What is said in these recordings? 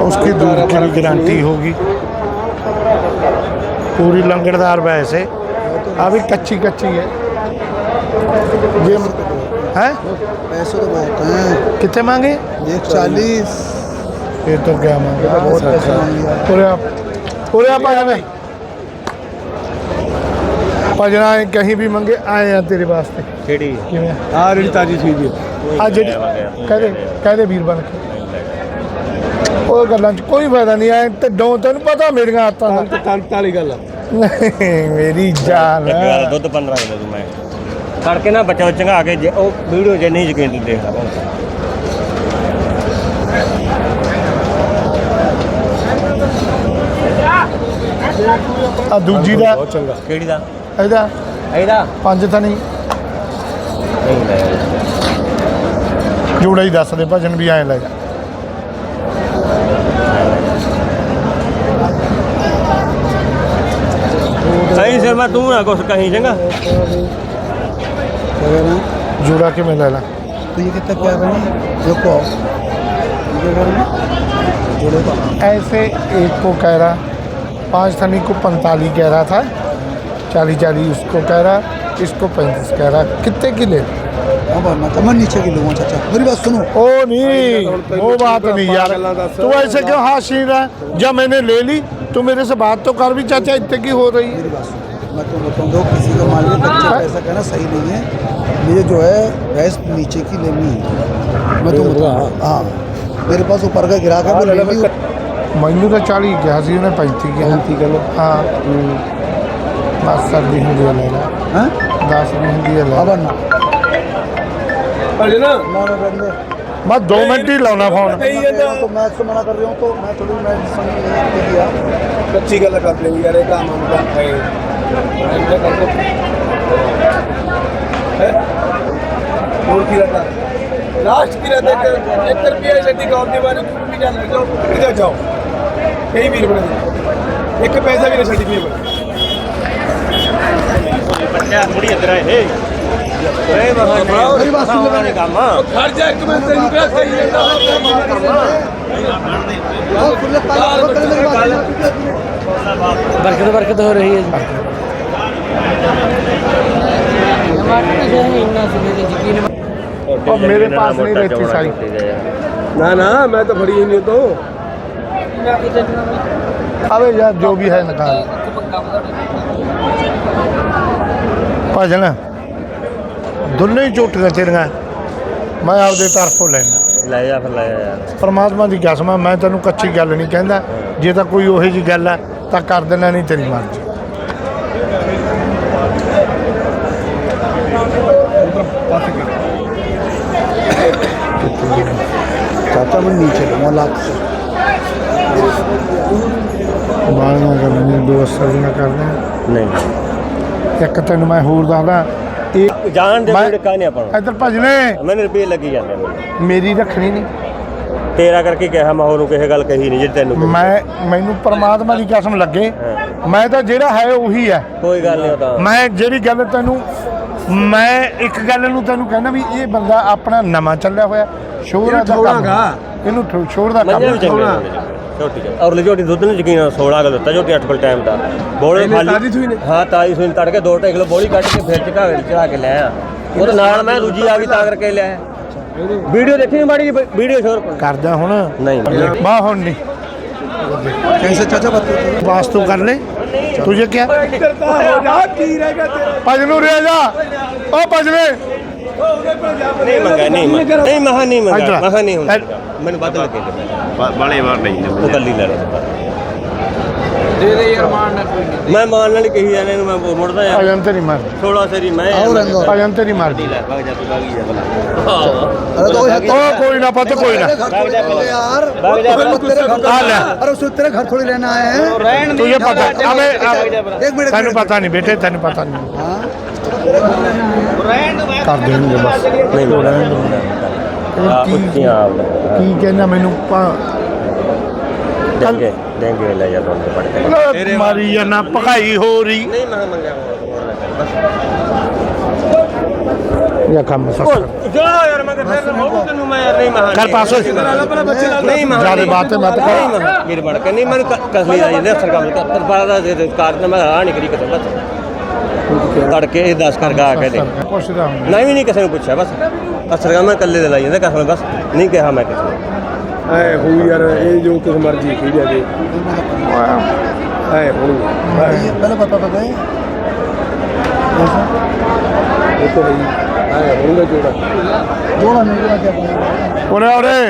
उसकी दूध की भी गारंटी होगी पूरी लंगड़दार भैंस है अभी कच्ची कच्ची है ये है पैसे तो बहुत हैं कितने मांगे एक चालीस ये तो क्या मांगे बहुत पैसे मांग लिया पूरे आप पूरे आप आए में ਭਜਣਾ ਹੈ ਕਹੀਂ ਵੀ ਮੰਗੇ ਆਏ ਆ ਤੇਰੇ ਵਾਸਤੇ ਕਿਹੜੀ ਕਿਵੇਂ हाँ रेडी ताजी चीज है ਆ ਜਿਹੜੀ ਕਹਦੇ ਕਹਦੇ ਵੀਰ ਬਣ ਕੇ ਉਹ ਗੱਲਾਂ 'ਚ ਕੋਈ ਫਾਇਦਾ ਨਹੀਂ ਆਏ ਤੇ ਦੋ ਤਿੰਨ ਪਤਾ ਮੇਰੀਆਂ ਆਤਾਂ ਦਾ। ਕੰਤ ਕੰਤ ਵਾਲੀ ਗੱਲ ਮੇਰੀ ਜਾਨ। ਇੱਕ ਦੁੱਧ 15 ਕਿਲੋ ਦੂੰ ਮੈਂ। ਕਰਕੇ ਨਾ ਬੱਚਾ ਚੰਗਾ ਕੇ ਜੇ ਉਹ ਵੀਡੀਓ ਜੇ ਨਹੀਂ ਯਕੀਨ ਦੇਖਦਾ। ਭਾਵੇਂ। ਆ ਦੂਜੀ ਦਾ। ਬਹੁਤ ਚੰਗਾ। ਕਿਹੜੀ ਦਾ? ਇਹਦਾ। ਇਹਦਾ? ਪੰਜ ਤਾਂ ਨਹੀਂ। ਨਹੀਂ ਲੈ। ਜੋੜਾ ਹੀ ਦੱਸ ਦੇ ਭਜਨ ਵੀ ਐਂ ਲੈ ਜਾ। मामा तू ना कुछ कहीं चंगा? जुड़ा के मिला ला। तो ये कितना प्यार है रुको। तो। ऐसे एक को कह रहा पाँच थानी को पैंतालीस कह रहा था चालीस चालीस उसको कह रहा इसको पैंतीस कह रहा। कितने की ले हाँ नीचे की लोगों चाचा। मेरी बात सुनो। ओ नहीं वो बात नहीं यार। तू ऐसे क्यों हाँ? छीन रहा जब मैंने ले ली तो मेरे से बात तो कर भी चाचा इतने की हो रही है। मैं तो बताऊँ दो किसी का मान लीजिए कच्चा पैसा कहना सही नहीं है मुझे जो है भैंस नीचे की लेनी है मैं तो बताऊँ हाँ मेरे पास ऊपर का गिरा है मैं ले ली ਮੈਨੂੰ ਤਾਂ 40 ਕਿਹਾ ਸੀ ਉਹਨੇ 35 ਕਿਹਾ ठीक है लो ਹਾਂ ਬਸ ਸਰਦੀ ਹੁੰਦੀ ਹੈ ਲੈ ਲੈ हाँ 10 ਦੀ ਹੁੰਦੀ ਹੈ ਲੈ अब ਲੈ। ना ना ना बंदे ਮੈਂ 2 ਮਿੰਟ ਹੀ ਲਾਉਣਾ ਫੋਨ मैं कह रहा हूं तो मैं इससे मना कर रही हूँ तो मैं थोड़ी मैं समझ नहीं किया ਸੱਚੀ ਗੱਲ ਕਰ ਲਈ ਯਾਰ ਇਹ ਕੰਮ ਹੁੰਦਾ ਹੈ ਐਂਦਾ ਕਰਕੇ ਹੈ ਹੋਰ ਕੀ ਰਹਤਾ ਲਾਸਟ ਕੀ ਰਹਤਾ ਕਿ 1 ਰੁਪਿਆ ਛੱਡੀ ਗੌਰ ਦੀ ਬਾਰੇ ਤੂੰ ਵੀ ਜਾਣ ਲੱਗੋ ਕਿਧਰ ਜਾਓ। ਕਈ ਵੀਰ ਬਣੇ ਇੱਕ ਪੈਸਾ ਵੀ ਨਾ ਛੱਡੀ ਪਈ ਬੱਚਾ ਥੋੜੀ ਅੰਦਰ ਆਏ। ਏ ਓਏ ਮਹਾਂ ਮੇਰੀ ਬਾਤ ਸੁਣ ਲੈ। ਨਹੀਂ ਕੰਮ ਖੜ ਜਾ ਇੱਕ ਮਿੰਟ ਤੈਨੂੰ ਕਿਹਾ ਸਹੀ और खुले ताला खोल कर मेरी बात बरकत बरकत हो रही है जी और मेरे पास नहीं रहती सारी ਨਾ ਨਾ ਮੈਂ ਤਾਂ ਫੜੀ ਹੀ ਨਹੀਂ ਤੋਂ अबे यार जो भी है निकाल ਭਜਨ ਦੋਨੇ ਹੀ ਝੂਠੀਆਂ ਤੇਰੀਆਂ। ਮੈਂ ਆਪਦੇ ਤਰਫੋਂ ਲੈਣਾ ਲੈ ਜਾ ਫਿਰ ਲੈ ਜਾ ਪਰਮਾਤਮਾ ਦੀ ਕਸਮ ਆ ਮੈਂ ਤੈਨੂੰ ਕੱਚੀ ਗੱਲ ਨਹੀਂ ਕਹਿੰਦਾ। ਜੇ ਤਾਂ ਕੋਈ ਉਹੀ ਜੀ ਗੱਲ ਹੈ ਤਾਂ ਕਰ ਦੇਣਾ ਨਹੀਂ ਤੇਰੀ ਮਰਜ਼ੀ। ਚਾਚਾ ਵੀ ਨੀਚੇ ਮਲਾਕ ਬਾਹਰ ਨਾ ਗੱਲ ਨਹੀਂ ਦੋਸਤ ਨਾਲ ਕਰਨਾ ਨਹੀਂ। ਇੱਕ ਤੈਨੂੰ ਮੈਂ ਹੋਰ ਦੱਸਦਾ ਇਹ ਜਾਣ ਦੇ ਮੈਂ- ਵੀਡ ਕਾ ਨਹੀਂ ਆਪਾਂ ਨੂੰ। ਇੱਧਰ ਭਜਨੇ ਮੈਨੂੰ ਰੁਪਏ ਲੱਗੀ ਜਾਂਦੇ। ਮੇਰੀ ਰੱਖਣੀ ਨਹੀਂ ਤੇਰਾ ਕਰਕੇ ਕਿਹਾ ਮੈਂ ਹੋਰ ਨੂੰ ਕਿਸੇ ਗੱਲ ਕਹੀ ਨਹੀਂ ਜਿਹੜੀ ਤੈਨੂੰ ਕਹੀ। ਮੈਂ ਮੈਨੂੰ ਪਰਮਾਤਮਾ ਦੀ ਕਸਮ ਲੱਗੇ। ਮੈਂ ਤਾਂ ਜਿਹੜਾ ਹੈ ਉਹੀ ਹੈ ਕੋਈ ਗੱਲ ਨਹੀਂ ਉਹਦਾ ਮੈਂ ਜਿਹੜੀ ਗੱਲ ਤੈਨੂੰ ਮੈਂ ਇੱਕ ਗੱਲ ਨੂੰ ਤੈਨੂੰ ਕਹਿੰਦਾ ਵੀ ਇਹ ਬੰਦਾ ਆਪਣਾ ਨਵਾਂ ਚੱਲਿਆ ਹੋਇਆ ਸ਼ੋਰ ਦਾ ਕੰਮ। ਇਹਨੂੰ ਸ਼ੋਰ ਦਾ ਵੀ ਕੰਮ ਛੋਟੀ ਜਿਹੀ। ਔਰ ਝੋਟੀ ਦੁੱਧ ਨੂੰ ਯਕੀਨ 16 ਕਿਲੋ ਦਿੱਤਾ ਝੋਟੀ 8 ਕਿਲੋ ਟਾਈਮ ਦਾ ਬੋਲੇ ਇਹਨੇ ਤਾਜ਼ੀ ਸੂਈ ਨੇ? ਹਾਂ ਤਾਜੀ ਸੂਈ ਨੇ ਤੜਕੇ 2 2 ਕਿਲੋ ਬੋਲੀ ਕੱਢ ਕੇ ਫਿਰ ਚਕਾ ਕੇ ਚੜਾ ਕੇ ਲੈ ਆ ਉਹਦੇ ਨਾਲ ਮੈਂ ਦੂਜੀ ਆ ਗਈ ਤਾਂ ਕਰਕੇ ਲਿਆ ਵੀਡੀਓ ਦੇਖੀ ਨਹੀਂ ਮਾੜੀ ਵੀਡੀਓ ਸ਼ੋਰ ਕਰਦਾ ਹੁਣ ਨਹੀਂ ਬਾ ਹੁਣ ਨਹੀਂ कैसे चाचा बताओ ਵਾਸਤੂ ਕਰ ਲੈ ਤੁਝੇ ਕੀ ਕਰਤਾ ਹੋ ਜਾ ਕੀ ਰਹਿ ਗਿਆ ਨਹੀਂ ਮੰਗਾ ਨਹੀਂ ਮੰਗਾ ਨਹੀਂ ਮਹਾ ਨਹੀਂ ਮੰਗਾ ਮਹਾ ਨਹੀਂ ਹੁੰਦਾ ਮੈਨੂੰ ਵੱਧ ਲੱਗੇ ਬਾਲੇ ਵਾਰ ਨਹੀਂ ਉਹ ਕੱਲੀ ਲੈ ਲਓ ਦੇ ਦੇ ਯਾਰ ਮਾਨ ਕੋਈ। ਨਹੀਂ ਮੈਂ ਮਾਨ ਨਾਲ ਕਹੀ ਜਾਣੇ ਨੂੰ ਮੈਂ ਮੁੜਦਾ ਆ ਜਾਂਦੇ ਨਹੀਂ ਮਾਰ। 16 ਸਰੀ ਮੈਂ ਆ ਜਾਂਦੇ ਨਹੀਂ ਮਾਰ। ਲੈ ਭਗ ਜਾ ਤੂੰ ਭਗ ਜਾ ਭਲਾ। ਉਹ ਕੋਈ ਨਾ ਪਤਾ ਕੋਈ ਨਾ। ਭਗ ਜਾ ਭਲਾ। ਯਾਰ। ਭਗ ਆ ਲੈ ਅਰੇ ਸੋ ਤੇਰੇ ਘਰ ਥੋੜੀ ਲੈਣਾ ਹੈ। ਤੂੰ ਇਹ ਪਤਾ ਅਬੇ ਤੈਨੂੰ ਪਤਾ ਨਹੀਂ ਬੇਟੇ ਤੈਨੂੰ ਪਤਾ ਨਹੀਂ। ਹਾਂ। ਕਰ ਦੇਣਗੇ ਬਸ। ਨਹੀਂ ਹੋ ਲੈਣ ਦੋ ਆਪ ਉੱਚੀਆਂ ਆਪ ਕੀ ਕਹਿੰਦਾ ਮੈਨੂੰ? ਦੇਂਗੇ ਦੇਂਗੇ ਲੈ ਜਾ ਤੁਹਾਨੂੰ ਪੜ ਕੇ। ਮਾਰੀ ਜਾਣਾ ਭਗਾਈ ਹੋ ਰਹੀ। ਨਹੀਂ ਮੈਂ ਮੰਗਿਆ ਬਸ। ਕੰਮ ਸਭ ਜਾ ਯਾਰ ਮੈਂ ਤੇ ਫਿਰ ਮੋੜੂ ਤੈਨੂੰ ਮੈਂ ਨਹੀਂ ਮੈਂ ਕਰ ਪਾਸੋ ਨਹੀਂ ਮੈਂ ਜ਼ਿਆਦਾ ਬਾਤ ਮਤ ਕਰ। ਮੇਰੇ ਬੜ ਨਹੀਂ ਮੈਨੂੰ ਕਸਲੀ ਆ ਜਾਂਦੇ ਸਰਕਾਰ ਦਾ ਕਾਰਨ ਮੈਂ ਹਾਂ ਨਹੀਂ ਕਰੀ ਬਸ। ਤੜਕੇ ਇਹ 10 ਕਰਕੇ ਆ ਕੇ ਦੇ ਪੁੱਛਦਾ ਹੁੰਦਾ। ਨਹੀਂ ਵੀ ਨਹੀਂ ਕਿਸੇ ਨੂੰ ਪੁੱਛਿਆ ਬਸ। ਅਸਰਗਾ ਮੈਂ ਇਕੱਲੇ ਦੇ ਲਾਈ ਜਾਂਦਾ ਕਸਮ ਬਸ। ਨਹੀਂ ਕਿਹਾ ਮੈਂ ਕਿਸੇ ਨੂੰ। ਐ ਹੋਈ ਯਾਰ ਇਹ ਜੋ ਕੁਝ ਮਰਜ਼ੀ ਖੀ ਜਾਵੇ ਐ ਹੁਣ ਪਹਿਲਾਂ ਪਤਾ ਪਤਾ ਹੈ ਇਹ ਤਾਂ ਹੈ ਐ ਹੁਣ ਦਾ ਜੋੜਾ। ਜੋੜਾ ਨਹੀਂ ਜੋੜਾ ਕਿਆ ਉਹਨੇ ਉਹਨੇ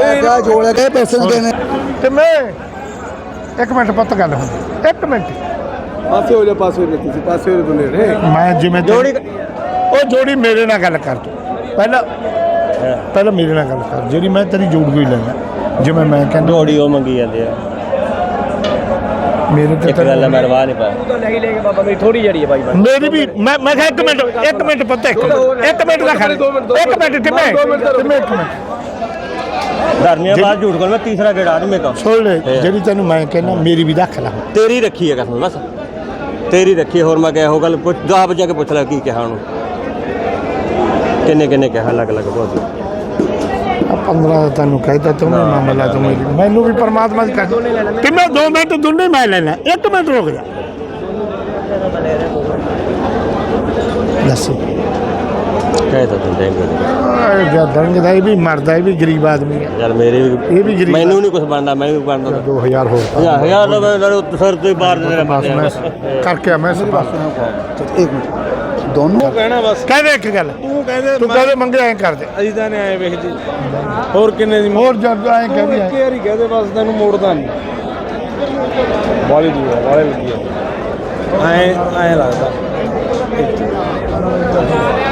ਇਹ ਜੋੜਾ ਕੇ ਪੈਸੇ ਦੇਣੇ। ਤੇ ਮੈਂ ਇੱਕ ਮਿੰਟ ਪੁੱਤ ਗੱਲ ਹੁੰਦੀ ਇੱਕ ਮਿੰਟ। ਪਾਸੇ ਹੋ ਜਾ ਪਾਸੇ ਹੋ ਜਾ ਤੁਸੀਂ ਪਾਸੇ ਹੋ ਜਾ ਦੁਨੇ ਰੇ ਮੈਂ ਜਿਵੇਂ ਜੋੜੀ ਉਹ ਜੋੜੀ ਮੇਰੇ ਨਾਲ ਗੱਲ ਕਰ ਤੂੰ। ਪਹਿਲਾਂ ਪਹਿਲਾਂ ਮੇਰੇ ਨਾਲ ਗੱਲ ਕਰ। ਜਿਹੜੀ ਮੈਂ ਤੇਰੀ ਜੋੜ ਕੋਈ ਲੈਣਾ ਜਿਵੇਂ ਮੈਂ ਕਹਿੰਦਾ ਜੋੜੀ ਉਹ ਮੰਗੀ ਜਾਂਦੇ ਆ। ਮੇਰੇ ਤੇ ਇੱਕ ਗੱਲ ਆ, ਮੈਂ ਰਵਾ ਨਹੀਂ ਪਾਇਆ। ਤਾਂ ਨਹੀਂ ਲੈ ਕੇ ਬਾਬਾ ਮੇਰੀ ਥੋੜੀ ਜੜੀ ਹੈ ਬਾਈ ਬਾਈ। ਮੇਰੀ ਵੀ ਮੈਂ ਮੈਂ ਕਿਹਾ ਇੱਕ ਮਿੰਟ ਇੱਕ ਮਿੰਟ ਪੁੱਤ ਇੱਕ ਮਿੰਟ। ਇੱਕ ਮਿੰਟ ਦਾ ਖੜ ਇੱਕ ਮਿੰਟ ਟਿਮੇ ਟਿਮੇ ਇੱਕ ਮਿੰਟ ਧਰਮੀਆਂ ਬਾਅਦ ਝੂਠ ਕੋਲ ਮੈਂ ਤੀਸਰਾ ਗੇੜਾ ਆਦਮੀ ਕਾ ਸੁਣ ਲੈ ਜਿਹੜੀ ਤੈਨੂੰ ਮੈਂ ਕਹਿੰਦਾ ਮੇਰੀ ਵੀ ਰੱਖ ਲੈ। ਤੇਰੀ ਰੱਖੀ ਹੈ ਕਸਮ ਬਸ। ਤੇਰੀ ਰੱਖੀ ਹੋਰ ਮੈਂ ਕਿਹਾ ਉਹ ਗੱਲ ਪੁੱਛ ਦਸ ਵਜੇ ਕੇ ਪੁੱਛ ਲੈ ਕੀ ਕਿਹਾ ਉਹਨੂੰ। ਕਿੰਨੇ ਕਿੰਨੇ ਕਿਹਾ ਅਲੱਗ ਅਲੱਗ ਬਹੁਤ। ਆ 15 ਦਾ ਤੈਨੂੰ ਕਹਿਤਾ ਤੂੰ ਮੈਂ ਮਾਮਲਾ ਤੂੰ ਮੇਰੀ ਮੈਨੂੰ ਵੀ ਪਰਮਾਤਮਾ ਦੀ ਕਰ ਕਿੰਨੇ 2 ਮਿੰਟ ਦੋਨੇ ਮੈਂ ਲੈਣਾ ਇੱਕ ਮਿੰਟ ਰੁਕ ਜਾ। ਦੱਸੋ। ਕਹਿ ਤਾਂ ਦਿੰਦੇ ਨੇ ਜਦਣ ਦਾ ਇਹ ਵੀ ਮਰਦਾ ਇਹ ਵੀ ਗਰੀਬ ਆਦਮੀ ਹੈ ਯਾਰ ਮੇਰੇ ਵੀ ਇਹ ਵੀ ਗਰੀਬ ਮੈਨੂੰ ਨਹੀਂ ਕੁਝ ਬਣਦਾ ਮੈਂ ਵੀ ਕੁਛ ਬਣਦਾ। 2000 ਹੋਰ ਯਾਰ ਯਾਰ ਨਾਲੇ ਸਰ ਤੋਂ ਹੀ ਬਾਹਰ ਦੇ ਨੇ ਬਸ ਮੈਂ ਕਰਕੇ ਆ ਮੈਂ ਇੱਕ ਮਿੰਟ ਦੋਨੋਂ ਕਹਿਣਾ ਬਸ। ਕਹਿ ਦੇ ਇੱਕ ਗੱਲ। ਤੂੰ ਕਹਿੰਦੇ ਤੂੰ ਕਹਦੇ ਮੰਗੇ ਐ ਕਰ ਦੇ। ਅਸੀਂ ਤਾਂ ਨੇ ਆਏ ਵੇਖ ਜੀ। ਹੋਰ ਕਿੰਨੇ ਦੀ ਹੋਰ ਜਦ ਐ ਕਹਿੰਦੀ ਇੱਕ ਵਾਰੀ ਕਹਦੇ ਬਸ ਤੈਨੂੰ ਮੋੜਦਾ ਨਹੀਂ ਵਾਲੀ ਦੂਰ ਵਾਲੇ ਲੱਗੀ ਐ ਐ ਲੱਗਦਾ। ਇੱਕ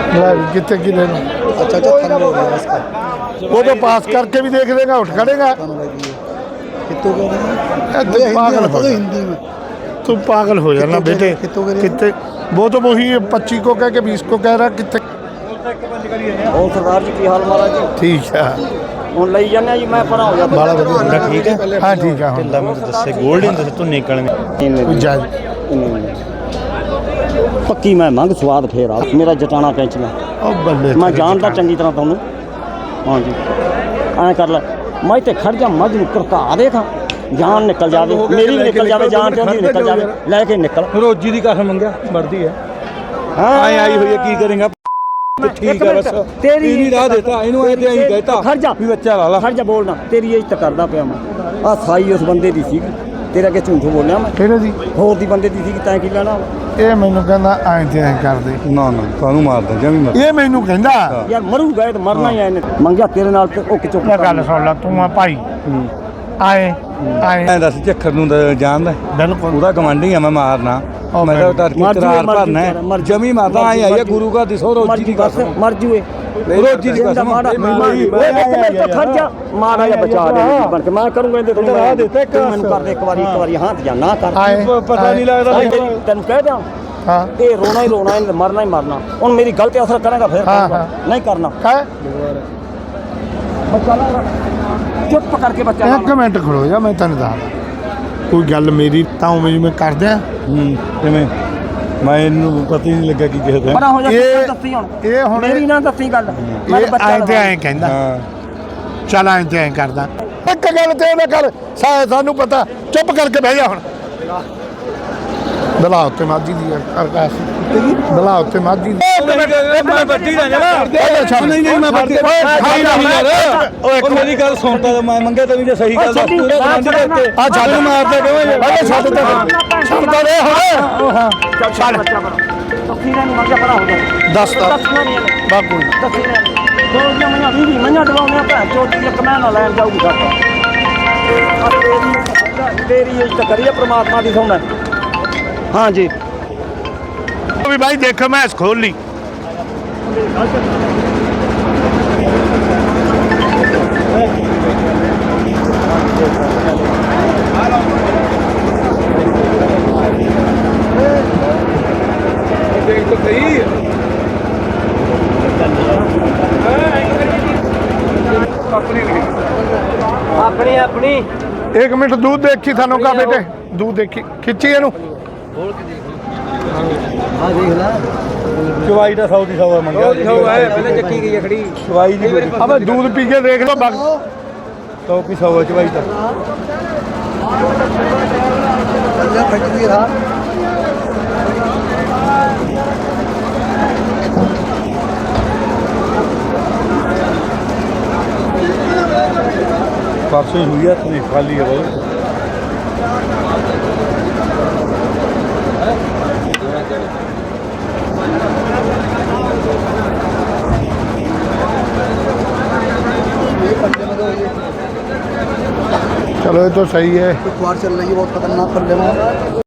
ਵੀ ਕਿੱਥੇ ਕਿਲੇ ਨੂੰ अच्छा अच्छा थन हो गया इसका ਉਹ ਤਾਂ ਪਾਸ ਕਰਕੇ ਵੀ ਦੇਖ ਲੇਗਾ ਉੱਠ ਖੜੇਗਾ थन लगी है कितों कह रहे हैं ਇਹ मुझे ਤੂੰ हिंदी ਪਾਗਲ में ਹੋ बता दो जा। हिंदी में तू पागल हो जाना कितों बेटे के- कितों के लिए? कितने वो तो वही पच्चीस को कह के बीस को कह रहा कितने ਹੋਰ ਸਰਦਾਰ ਜੀ ਕੀ ਹਾਲ ਮਹਾਰਾਜ ਜੀ ठीक है ਹੁਣ ਲਈ ਜਾਂਦੇ ਆ ਜੀ ਮੈਂ ਪਰਾਂ ਹੋ ਜਾ बाला बढ़िया ठीक है हाँ ठीक है हाँ ਮੈਨੂੰ ਦੱਸੇ ਗੋਲਡ ਨਹੀਂ ਦੱਸੇ ਤੂੰ ਨਿਕਲਣੇ कोई जाए ਪੱਕੀ ਮੈਂ ਮੰਗ ਸਵਾਦ ਫੇਰ ਆ। ਮੇਰਾ ਜਟਾਣਾ ਪੈਂਚਣਾ ਉਹ ਬੱਲੇ ਮੈਂ ਜਾਣਦਾ ਚੰਗੀ ਤਰ੍ਹਾਂ ਤੁਹਾਨੂੰ। ਹਾਂਜੀ ਐਂ ਕਰ ਲੈ। ਮੈਂ ਤੇ ਖੜ ਜਾ ਮੱਝ ਨੂੰ ਕਰਕਾ ਦੇਖਾਂ। ਜਾਨ ਨਿਕਲ ਜਾਵੇ। ਮੇਰੀ ਵੀ ਨਿਕਲ ਜਾਵੇ ਜਾਨ ਤੇ ਉਹਦੀ ਨਿਕਲ ਜਾਵੇ। ਲੈ ਕੇ ਨਿਕਲ। ਰੋਜੀ ਦੀ ਕਸਮ ਮੰਗਿਆ? ਮਰਦੀ ਹੈ। ਆਏ ਆਈ ਹੋਈ ਕੀ ਕਰੇਗਾ? ਠੀਕ ਹੈ ਬਸ। ਤੇਰੀ ਨਹੀਂ ਰਾਹ ਦਿੱਤਾ। ਇਹਨੂੰ ਐ ਤੇ ਐਂ ਕਹਿਤਾ ਖੜ ਜਾ। ਵੀ ਬੱਚਾ ਲਾ ਲਾ। ਖੜ ਜਾ ਬੋਲਣਾ ਤੇਰੀ ਇੱਜ਼ਤ ਕਰਦਾ ਪਿਆ ਮੈਂ। ਆ ਸਾਈ ਉਸ ਬੰਦੇ ਦੀ ਸੀ। ਤੇਰਾ ਅੱਗੇ ਝੂਠ ਬੋਲਿਆ ਮੈਂ? ਕਿਹੜੇ ਦੀ ਹੋਰ ਦੀ ਬੰਦੇ ਦੀ ਸੀਗੀ ਤੈਂ ਕੀ ਲੈਣਾ? ਇਹ ਮੈਨੂੰ ਕਹਿੰਦਾ ਐਂ ਤੇ ਐਂ ਕਰ ਦੇ ਨਾ ਨਾ ਤੁਹਾਨੂੰ ਮਾਰਦਾ ਜਮੀ ਮਾਰ ਇਹ ਮੈਨੂੰ ਕਹਿੰਦਾ। ਯਾਰ ਮਰੂਗਾ ਇਹ ਤਾਂ ਮਰਨਾ ਹੀ ਆ ਇਹਨੇ। ਮੰਗਿਆ ਤੇਰੇ ਨਾਲ ਤੇ ਉਹ ਕਿਚੋ ਮੈਂ ਗੱਲ ਸੁਣ ਲਾ ਤੂੰ ਆ ਭਾਈ। ਆਏ ਆਏ। ਐਂ ਦੱਸ ਝੱਖਰ ਨੂੰ ਜਾਣਦਾ। ਬਿਲਕੁਲ। ਉਹਦਾ ਕਮਾਂਡੀ ਆ ਮੈਂ ਮਾਰਨਾ। ਉਹ ਮੈਂ ਤਾਂ ਧਰ ਕੇ ਮਰ ਜੂਏ, ਕਰਾਰ ਮਰ ਭਰਨਾ ਜੂਏ, ਮਰ ਹੈ। ਜੂਏ। ਜਮੀ ਮਾਰਦਾ ਆਈ ਆਈ ਹੈ ਗੁਰੂ ਘਰ ਦੀ ਸੋ ਰੋਜੀ ਦੀ ਬਸ ਕਸਮ। ਮਰ ਜੂਏ। ਰੋਜੀ ਦੀ ਕਸਮ। ਮਾੜਾ ਨਹੀਂ ਮਾਰੀ। ਓਏ ਇੱਕ ਮਿੰਟ ਤਾਂ ਖੜ ਜਾ ਮਾੜਾ ਜਿਹਾ ਬਚਾ ਦੇ ਬਣ ਕੇ। ਮੈਂ ਕਰੂੰਗਾ ਇਹਦੇ ਤੋਂ ਰਾਹ ਦਿੱਤਾ ਇੱਕ ਤੂੰ ਮੈਨੂੰ ਕਰ ਦੇ ਇੱਕ ਵਾਰੀ ਇੱਕ ਵਾਰੀ ਹਾਂ ਤੇ ਜਾਂ ਨਾ ਕਰ। ਆਏ ਪਤਾ ਨਹੀਂ ਲੱਗਦਾ ਆਹ ਤੇਰੀ- ਤੈਨੂੰ ਕਹਿ ਦਾਂ ਹਾਂ। ਇਹ ਰੋਣਾ ਹੀ ਰੋਣਾ ਇਹਨੇ ਮਰਨਾ ਹੀ ਮਰਨਾ। ਹੁਣ ਮੇਰੀ ਗਲਤੀ ਅਸਰ ਕਰੇਗਾ ਫਿਰ ਹਾਂ, ਕਰੂੰਗਾ। ਹਾਂ। ਨਹੀਂ ਕਰਨਾ। ਕਹ ਬੱਚਾ ਨਾ ਚੁੱਪ ਕਰਕੇ ਬੱਚਾ ਨਾ ਇੱਕ ਮਿੰਟ ਖੜੋ ਜਾ ਮੈਂ ਤੈਨੂੰ ਦੱਸਦਾ। ਕੋਈ ਗੱਲ ਮੇਰੀ ਤਾਂ ਉਵੇਂ ਜਿਵੇਂ ਕਰਦੇ ਹੂੰ। ਕਿਵੇਂ? ਮੈਂ ਇਹਨੂੰ ਪਤਾ ਹੀ ਨਹੀਂ ਲੱਗਾ ਕੀ ਕਿਹਾ ਬੜਾ ਹੋ ਜਾ ਇਹ- ਕਿਉਂ ਦੱਸੀ ਹੁਣ। ਇਹ ਹੁਣ ਮੇਰੀ ਨਾ ਦੱਸੀ ਗੱਲ। ਮੈਂ ਇਹ ਬੱਚਾ ਐਂ ਤੇ ਲਵਾਂ। ਐਂ ਕਹਿੰਦਾ। ਹਾਂ। ਚੱਲ ਐਂ ਤੇ ਐਂ ਕਰਦਾ। ਇੱਕ ਗੱਲ ਤੇ ਉਹਨੇ ਕਰ ਸਾ- ਸਾਨੂੰ ਪਤਾ। ਚੁੱਪ ਕਰਕੇ ਬਹਿ ਜਾ ਹੁਣ। ਦਲਾ ਉੱਤੇ ਮਾਜੀ ਦੀ ਉੱਤੇ ਮਾਜੀ ਦੀ। ਮੈਂ ਵੱਡੀ ਨਾ। ਜਣਾ ਓਏ ਛੱਡ। ਨਹੀਂ ਨਹੀਂ ਮੈਂ ਵੱਡੀ ਓਏ ਖਾਈ ਨਾ ਯਾਰ। ਓਏ ਇੱਕ ਮੇਰੀ ਗੱਲ ਸੁਣਦਾ ਤਾਂ ਮੈਂ ਮੰਗਿਆ ਤੈਨੂੰ ਜੇ ਸਹੀ ਗੱਲ ਦੱਸ। ਪੂਰੇ ਕਮਾਂਡੀ ਦੇ ਉੱਤੇ ਆ ਛੱਡ। ਮਾਰਦਾ ਕਿਵੇਂ ਯਾਰ ਓਏ ਛੱਡ ਦੇ। ਛੱਡ ਹੁਣ। ਚੱਲ ਛੱਡ। ਮੰਗਿਆ ਪਰਾਂ ਹੋ ਜਾ ਦੱਸ ਤਾ। ਭੈਣ ਚੋਦ ਨਾ ਲੈਣ ਜਾਊਗੀ ਤੇਰੀ ਇੱਜ਼ਤ ਕਰੀਏ ਪ੍ਰਮਾਤਮਾ ਦੀ ਸੋਣਾ। ਹਾਂ ਜੀ। ਵੀ ਭਾਈ ਦੇਖੋ ਮੈਂ ਖੋਲ। ਲਈ ਆਪਣੀ ਆਪਣੀ। 1 ਮਿੰਟ ਦੂਧ ਦੇਖੀ ਸਾਨੂੰ ਕਾ ਬੇਟੇ ਦੂਧ ਦੇਖੀ ਖਿੱਚੀ ਇਹਨੂੰ। ਹੋਰ ਕਿਤੇ ਹਾਂ ਚਵਾਈ ਦਾ 100 ਦੀ ਮੰਗਿਆ ਜੀ ਸੌ ਹੈ ਪਹਿਲੇ ਚੱਕੀ ਗਈ ਹੈ ਖੜੀ। ਚਵਾਈ ਨਹੀਂ ਕੋਈ ਦੂਧ ਪੀ ਕੇ ਦੇਖ ਲਓ ਬਗ ਤੋ ਕੀ 100 ਚਵਾਈ ਦਾ ਅੱਲਾ ਹੋਈ ਆ ਤੇ ਖਾਲੀ ਹੈ ਬਾਈ चलो ये तो सही है कुछ वार चल रही है बहुत खतरनाक पल्ले में